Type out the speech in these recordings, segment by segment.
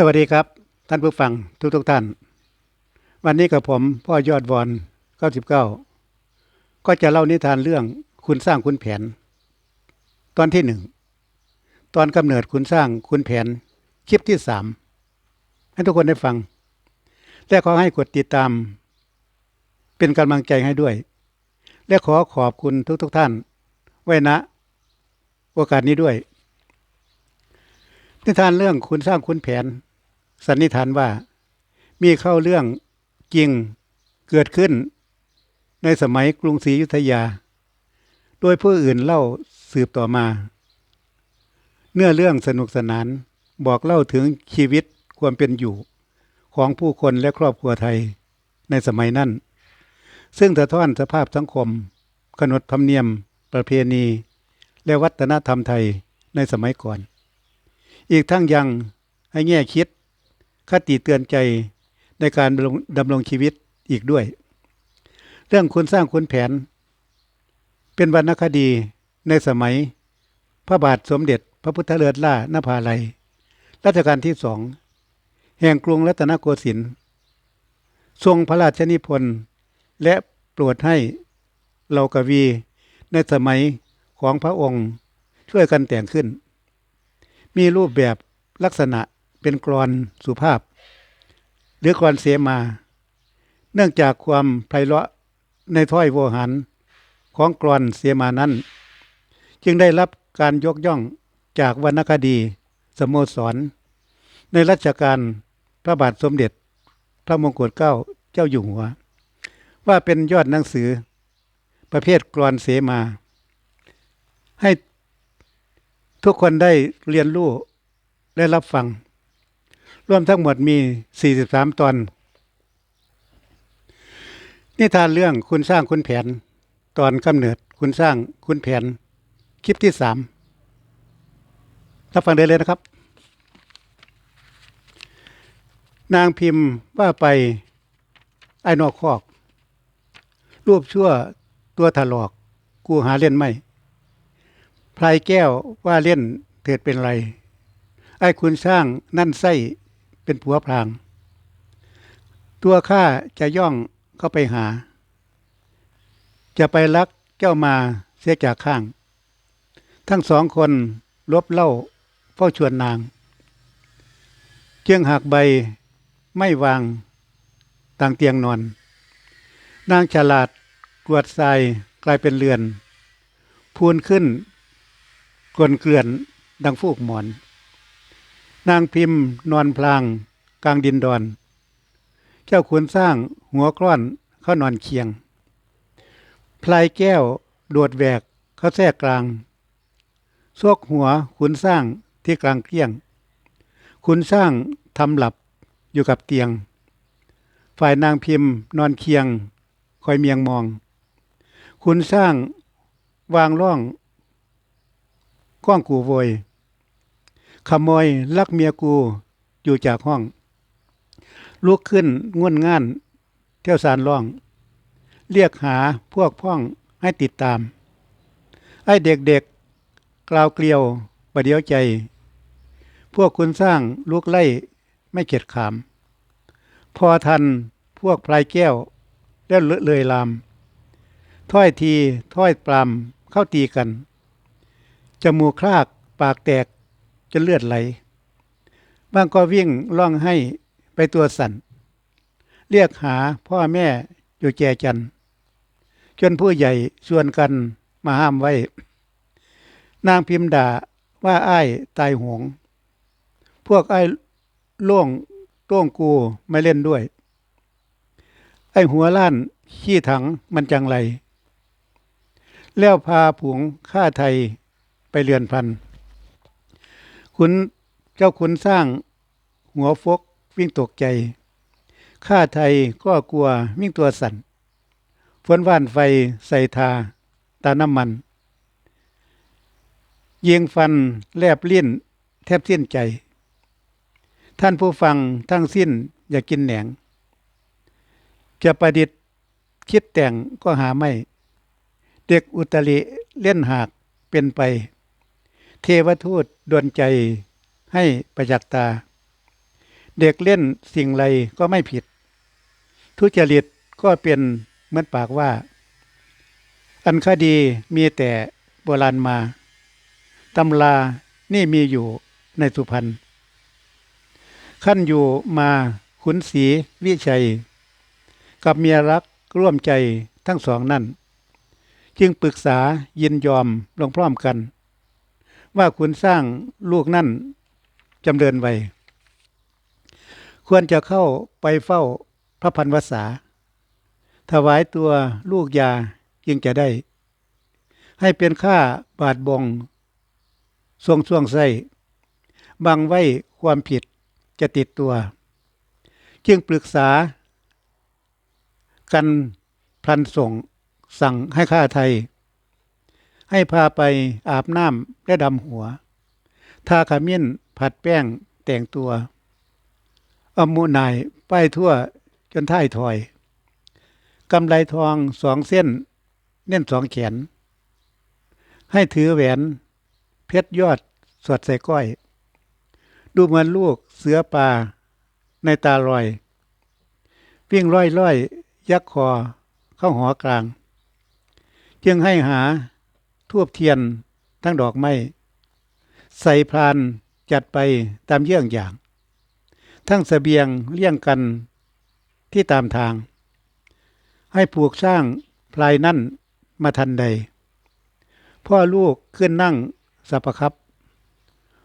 สวัสดีครับ ท่านผู้ฟังทุกทุกๆท่าน วันนี้กับผมพ่อยอดวอน99 ก็จะเล่านิทานเรื่องคุณสร้างคุณแผน ตอนที่หนึ่งตอนกำเนิดคุณสร้างคุณแผนคลิปที่สามให้ทุกคนได้ฟัง และขอให้กดติดตาม เป็นกำลังใจให้ด้วย และขอขอบคุณทุกๆทท่าน ไว้ณโอกาสนี้ด้วยนิทานเรื่องคุณสร้างคุณแผน สันนิษฐานว่า มีเข้าเรื่องจริงเกิดขึ้น ในสมัยกรุงศรีอยุธยา โดยผู้อื่นเล่าสืบต่อมา เนื้อเรื่องสนุกสนานบอกเล่าถึงชีวิตความเป็นอยู่ ของผู้คนและครอบครัวไทยในสมัยนั้น ซึ่งสะท้อนสภาพสังคม ขนบธรรมเนียม ประเพณี และวัฒนธรรมไทยในสมัยก่อน อีกทั้งยังให้แง่คิด คติเตือนใจในการดำรงชีวิตอีกด้วย เรื่องคุณสร้างคุณแผน เป็นวรรณคดีในสมัย พระบาทสมเด็จพระพุทธเลิศล่านภาลัย รัชกาลที่สอง แห่งกรุงรัตนโกสินทร์ทรงพระราชนิพนธ์และโปรดให้เหล่ากวีในสมัยของพระองค์ช่วยกันแต่งขึ้น มีรูปแบบลักษณะ เป็นกรอนสุภาพ หรือกรอนเสมา เนื่องจากความไพเราะในถ้อยโวหารของกรอนเสมานั้น จึงได้รับการยกย่องจากวรรณคดีสโมสร ในรัชกาลพระบาทสมเด็จ พระมงกุฎเกล้าเจ้าอยู่หัว ว่าเป็นยอดหนังสือ ประเภทกรอนเสมา ให้ทุกคนได้เรียนรู้และรับฟัง รวมทั้งหมดมี 43 ตอน นิทานเรื่องคุณสร้างคุณแผน ตอนกำเนิดคุณสร้างคุณแผน คลิปที่สามรับฟังได้เลยนะครับ นางพิมพ์ว่าไปไอ้นอกคอก รูปชั่วตัวถลอก กูหาเล่นไม่พลายแก้วว่าเล่นเถิดเป็นไร ไอ้คุณสร้างนั่นไส้ เป็นผัวพราง ตัวข้าจะย่องเข้าไปหา จะไปรักเจ้ามาเสียจากข้าง ทั้งสองคนลบเล่าเฝ้าชวนนาง เจียงหักใบไม่วางต่างเตียงนอน นางฉลาดกวดทรายกลายเป็นเรือน พูนขึ้นกลนเกลื่อนดังฟูกหมอน นางพิมพ์นอนพลางกลางดินดอน เจ้าขุนสร้างหัวกล้อนเข้านอนเคียง พลายแก้วโดดแหวกเข้าแทรกกลางซวกหัวขุนสร้างที่กลางเกลี้ยง ขุนสร้างทำหลับอยู่กับเตียง ฝ่ายนางพิมพ์นอนเคียง คอยเมียงมอง ขุนสร้างวางร่องก้องกูโวย ขโมยลักเมียกูอยู่จากห้อง ลุกขึ้นง่วนง่าน เที่ยวสารร้อง เรียกหาพวกพ้องให้ติดตาม ไอ้เด็กๆกล่าวเกลียวประเดียวใจ พวกคุณสร้างลูกไล่ไม่เข็ดขาม พอทันพวกพลายแก้วแล้วเลอะเลยลาม ถ้อยทีถ้อยปรามเข้าตีกัน จมูกคลากปากแตก จนเลือดไหลบางก็วิ่งล่องให้ไปตัวสั่น เรียกหาพ่อแม่อยู่แจจัน จนผู้ใหญ่ชวนกันมาห้ามไว้ นางพิมพ์ด่าว่าอ้ายตายหง พวกไอ้ล่วงต้งกูไม่เล่นด้วย ไอ้หัวล้านขี้ถังมันจังไร แล้วพาผงข้าไทยไปเรือนพัน คุณเจ้าคุณสร้างหัวฟกวิ่งตกใจ ข้าไทยก็กลัววิ่งตัวสั่นฝนว่านไฟใส่ทา ตาน้ำมัน เยิงฟันแลบเลิ้นแทบเสิ้นใจ ท่านผู้ฟังทั้งสิ้นอย่ากกินแหนง จะประดิษฐ์คิดแต่งก็หาไม่ เด็กอุตริเล่นหากเป็นไป เทวทูตดวนใจให้ประจักษ์ตา เด็กเล่นสิ่งไรก็ไม่ผิด ทุจริตก็เป็นเหมือนปากว่า อันคดีมีแต่โบราณมาตำรานี่มีอยู่ในสุพรรณขั้นอยู่มาขุนศรีวิชัย กับเมียรักร่วมใจทั้งสองนั่น จึงปรึกษายินยอมลงพร้อมกัน ว่าคุณสร้างลูกนั่นจำเดินไว้ควรจะเข้าไปเฝ้าพระพันวษา ถวายตัวลูกยาจึงจะได้ ให้เป็นค่าบาดบงทรงช่วงไส้บังไว้ความผิดจะติดตัว จึงปรึกษา กันพลันส่งสั่งให้ข้าไทย ให้พาไปอาบน้ำและดำหัว ทาขมิ้นผัดแป้งแต่งตัวอามูนายป้ายทั่วจนท้ายถอย กำไลทองสองเส้น เน่นสองแขน ให้ถือแหวน เพชรยอดสวดใส่ก้อย ดูเหมือนลูกเสือป่าในตาลอย วิ่งร้อยร้อยยักคอเข้าหอกลาง จึงให้หา ทูบเทียนทั้งดอกไม้ใส่พรานจัดไปตามเยื่องอย่าง ทั้งสเสบียงเลี่ยงกันที่ตามทาง ให้ผูกสร้างพลายนั่นมาทันใด พ่อลูกขึ้นนั่งสับประครับ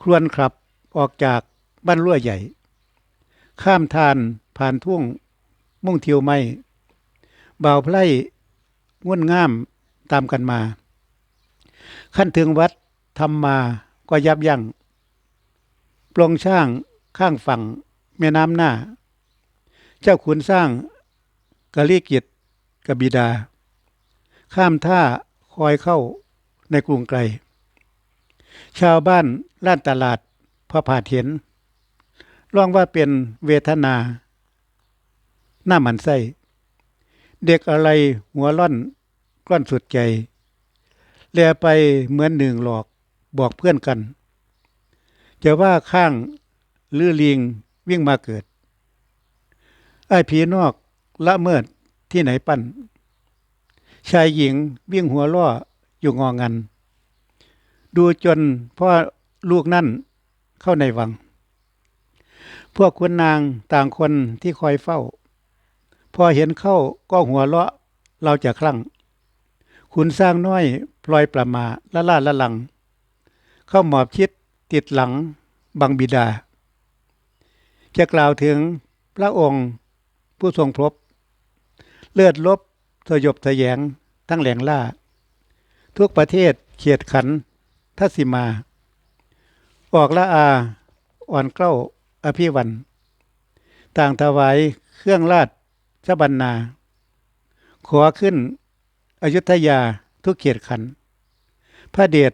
ครวนขับออกจากบ้านรั่วใหญ่ ข้ามทานผ่านทุ่งมุ่งเทียวไม่บ่าวไพร่ง่วนง่ามตามกันมา ขั้นถึงวัดทำมาก็ยับยัง้งปลงช่างข้างฝั่งแม่น้ำหน้า เจ้าขุนสร้างกะลีกิจกบิดา ข้ามท่าคอยเข้าในกรุงไกล ชาวบ้านล้านตลาดพอผ่าเห็นร้องว่าเป็นเวทนา หน้าหมันไส้ เด็กอะไรหัวล่อนกล้อนสุดใจ แลไปเหมือนหนึ่งหลอกบอกเพื่อนกัน จะว่าข้างลือลิงวิ่งมาเกิด ไอ้ผีนอกละเมิดที่ไหนปั้น ชายหญิงวิ่งหัวล่ออยู่งองัน ดูจนพ่อลูกนั่นเข้าในวัง พวกคุณนางต่างคนที่คอยเฝ้า พอเห็นเข้าก็หัวเราะเราจะคลั่ง คุณสร้างน้อยพลอยประมาละล่าละลัง เข้าหมอบชิดติดหลังบังบิดา จะกล่าวถึงพระองค์ผู้ทรงพรบเลือดลบสยบทะแยงทั้งแหลงล่า ทุกประเทศเขียดขันทัศิมา ออกละอาอ่อนเกล้าอภิวัน ต่างถวายเครื่องราชชบันนา ขอขึ้น อยุธยาทุกเขียดขัน พระเดช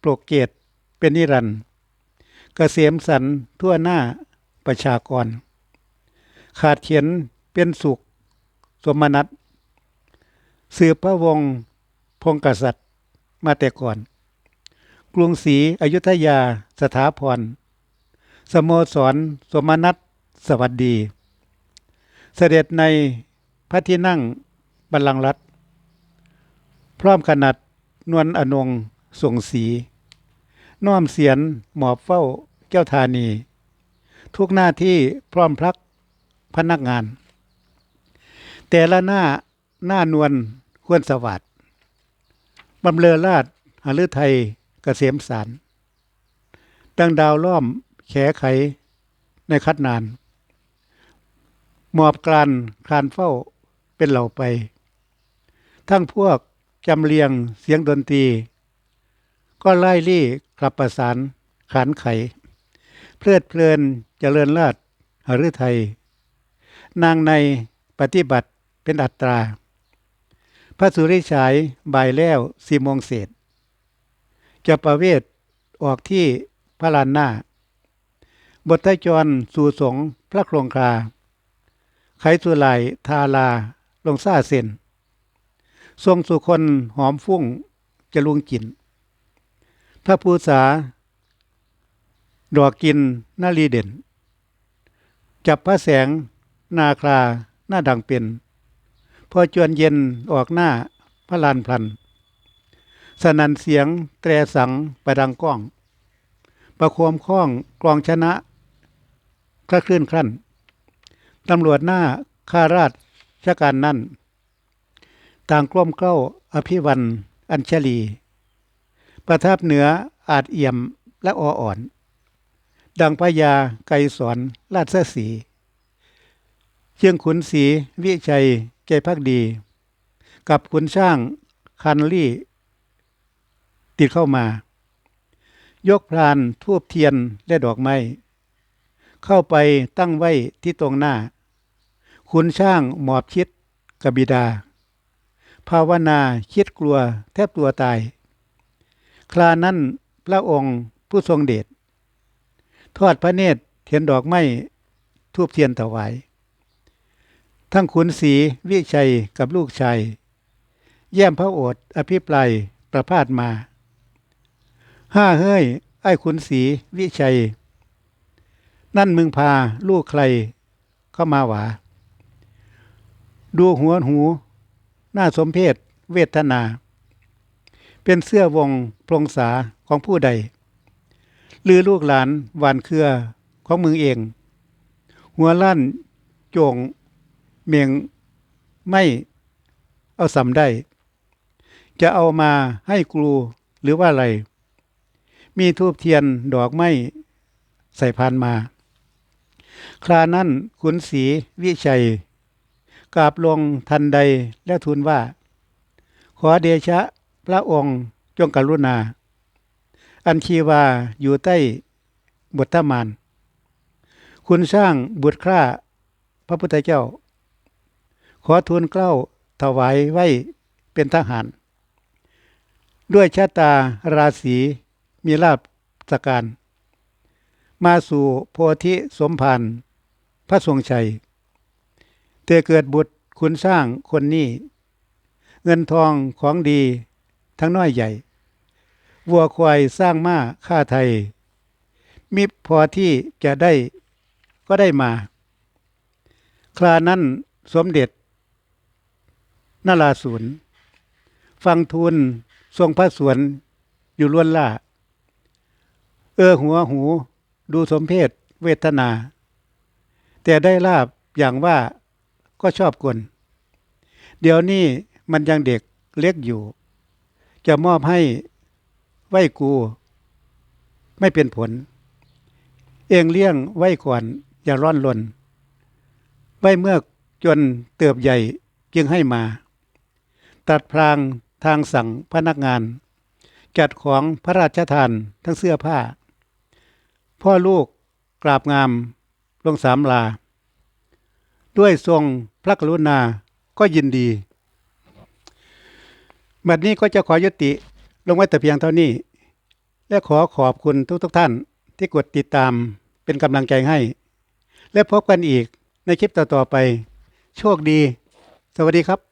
โปรกเกตเป็นนิรันด์เกษมสันทั่วหน้าประชากร ขาดเขียนเป็นสุข สมนัตสืบพระวงศ์พงกษัตริย์มาแต่ก่อน กรุงศรีอยุธยาสถาพร สโมสร สมนัตสวัสดี เสด็จในพระที่นั่งบัลลังก์รัฐ พร้อมขนาดนวลอนงส่งสี น้อมเสียนหมอบเฝ้าเจ้าธานี ทุกหน้าที่พร้อมพลักพนักงาน แต่ละหน้าหน้านวลควรสวัสดบำเลอราชหฤทัยเกษมสาร ดังดาวล้อมแขไขในคัดนาน หมอบกลานคลานเฝ้าเป็นเหล่าไป ทั้งพวก จำเรียงเสียงดนตรี ก็ไล่ลี่กลับประสานขานไข เพลิดเพลินเจริญราชหฤทัย นางในปฏิบัติเป็นอัตรา พระสุริฉายบ่ายแล้วสี่โมงเศษ จะประเวทออกที่พระลานหน้า บทไทจรสู่สงพระโครงคา ไขสุไหลทาลาลงซาเซน ทรงสุคนหอมฟุ้งจะลุงกินพระภูษา ดอกกินนาลีเด่น จับพระแสง นาคราหน้าดังเป็น พอจวนเย็นออกหน้าพระลานพลัน สนันเสียงแตรสังประดังก้อง ประโคมข้องกลองชนะคละคลื่นครั่นตำรวจหน้าข้าราชการนั่น ต่างกล้มเกล้าอภิวัน อัญชลี ประทับเหนืออาจเอี่ยมและออ่อน ดังพญาไกรสอนราชสีเชียงขุนศรีวิชัยใจพักดี กับขุนช่างคันลี่ ติดเข้ามา ยกพรานทูบเทียนและดอกไม้ เข้าไปตั้งไว้ที่ตรงหน้า ขุนช่างหมอบคิดกบิดา ภาวนาคิดกลัวแทบตัวตาย คลานั้นพระองค์ผู้ทรงเดชทอดพระเนตรเทียนดอกไม้ทูบเทียนถวาย ทั้งขุนศรีวิชัยกับลูกชายแย้มพระโอษฐ์อภิปรายประพาสมา ห้าเฮ้ย ไอ้ขุนศรีวิชัย นั่นมึงพาลูกใครเข้ามาหวา ดูหัวหู น้าสมเพศเวทนา เป็นเสื้อวงพลงษาของผู้ใด หรือลูกหลานหวานเครือของมึงเอง หัวลั่นโจงเมียงไม่เอาสำได้ จะเอามาให้ครูหรือว่าอะไร มีทูบเทียนดอกไม้ใส่พานมา ครานั้นขุนศรีวิชัย กราบลงทันใดแล้วทูลว่า ขอเดชะพระองค์จงกรุณา อันชีวาอยู่ใต้บทธมาน คุณสร้างบุตรคร่าพระพุทธเจ้า ขอทูลเกล้าถวายไว้เป็นทหาร ด้วยชะตาราศีมีลาบสการ มาสู่โพธิสมภารพระทรงชัย เตเกิดบุตรคุณสร้างคนนี้ เงินทองของดีทั้งน้อยใหญ่ วัวควายสร้างม้าค่าไทย มิพอที่จะได้ก็ได้มา ครานั้นสมเด็จนาราศูนย์ฟังทูลทรงพระสวนอยู่ล้วนล่า เออหัวหูดูสมเพศเวทนา แต่ได้ลาบอย่างว่า ก็ชอบกลเดี๋ยวนี้มันยังเด็กเล็กอยู่ จะมอบให้ไหว้กู ไม่เป็นผล เองเลี้ยงไหว้ก่อน อย่าร้อนลนไหว้เมื่อจนเติบใหญ่จึงให้มา ตัดพรางทางสั่งพนักงาน จัดของพระราชทานทั้งเสื้อผ้า พ่อลูกกราบงามลงสามลา ด้วยทรงพระกรุณาก็ยินดี บัดนี้ก็จะขอยุติลงไว้แต่เพียงเท่านี้ และขอขอบคุณทุกทุกท่านที่กดติดตามเป็นกำลังใจให้ และพบกันอีกในคลิปต่อๆไป โชคดี สวัสดีครับ